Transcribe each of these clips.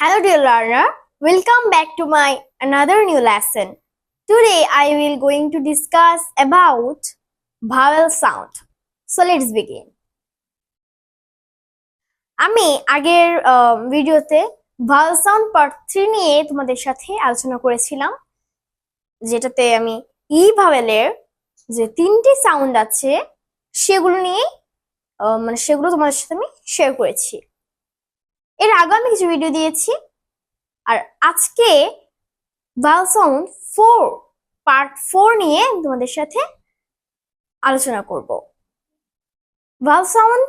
Hello dear learner, welcome back to my another new lesson. Today I will going to discuss about vowel sound. So let's begin. আমি আগের ভিডিওতে Bhawal sound part three নিয়ে তোমাদের সাথে আলোচনা করেছিলাম যেটাতে আমি ই ভাওয়েলের যে তিনটি সাউন্ড আছে সেগুলো নিয়ে মানে সেগুলো তোমাদের সাথে আমি শেয়ার করেছি এর আগে আমি কিছু ভিডিও দিয়েছি। আর আজকে vowel sound four part four নিয়ে তোমাদের সাথে আলোচনা করব। ভাওয়াল সাউন্ড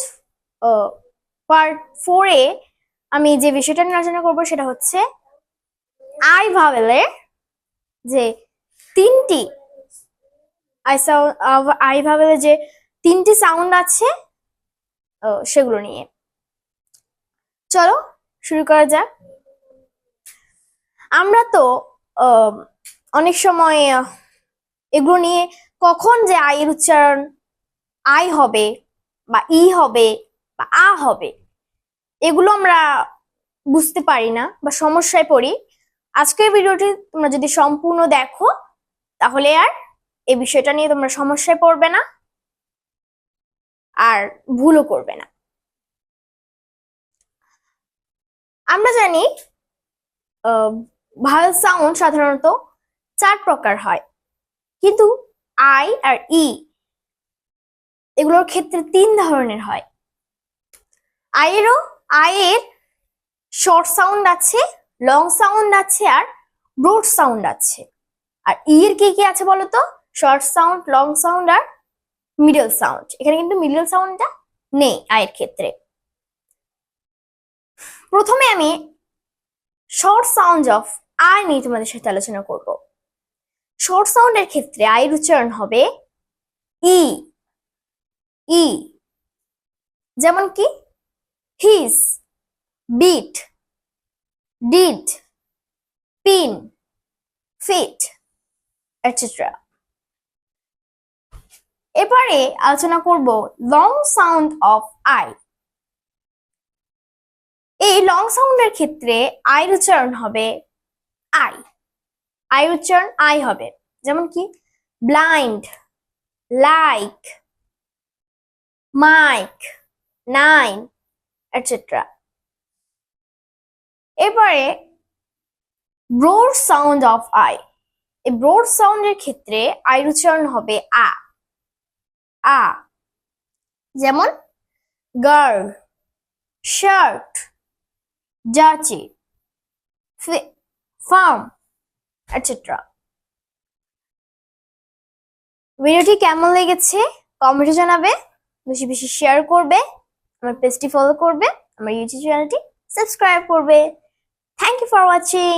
পার্ট ফোরে আমি যে বিষয়টা নিয়ে আলোচনা করব সেটা হচ্ছে আই ভাওয়েলের যে তিনটি আই সাউন্ড আই ভাওয়েলের যে তিনটি সাউন্ড আছে সেগুলো নিয়ে। চলো শুরু করা যাক। আমরা তো অনেক সময় এগুলো নিয়ে কখন যে আয়ের উচ্চারণ আই হবে বা ই হবে বা আ হবে, এগুলো আমরা বুঝতে পারি না বা সমস্যায় পড়ি। আজকের ভিডিওটি তোমরা যদি সম্পূর্ণ দেখো, তাহলে আর এই বিষয়টা নিয়ে তোমরা সমস্যায় পড়বে না আর ভুলও করবে না। আমরা জানি ভাওয়েল সাউন্ড সাধারণত চার প্রকার হয়। কিন্তু আই আর ই এগুলোর ক্ষেত্রে তিন ধরনের হয়। আয়েরও আয়ের শর্ট সাউন্ড আছে লং সাউন্ড আছে আর ব্রড সাউন্ড আছে। আর ই এর কি কি আছে বলতো? শর্ট সাউন্ড লং সাউন্ড আর মিডল সাউন্ড এখানে কিন্তু মিডল সাউন্ডটা নেই আয়ের ক্ষেত্রে। প্রথমে আমি শর্ট সাউন্ড অফ আই নিয়ে তোমাদের সাথে আলোচনা করব। শর্ট সাউন্ডের ক্ষেত্রে আয়ের উচ্চারণ হবে ই ই যেমন কি? His bit did pin fit etcetera এবারে আলোচনা করব লং সাউন্ড অফ আই এই লং সাউন্ডের ক্ষেত্রে আই উচ্চারণ হবে আই আই উচ্চারণ আই হবে। যেমন কি? Blind like mike nine etcetera এবারে ব্রোড সাউন্ড অফ আই এই ব্রোড সাউন্ডের ক্ষেত্রে আই উচ্চারণ হবে আ আ যেমন গার্ল শার্ট জার্চি ফার্ম এটসেট্রা ভিডিওটি কেমন লেগেছে কমেন্টে জানাবে, বেশি বেশি শেয়ার করবে, আমার পেজটি ফলো করবে, আমার ইউটিউব চ্যানেলটি সাবস্ক্রাইব করবে। Thank you for watching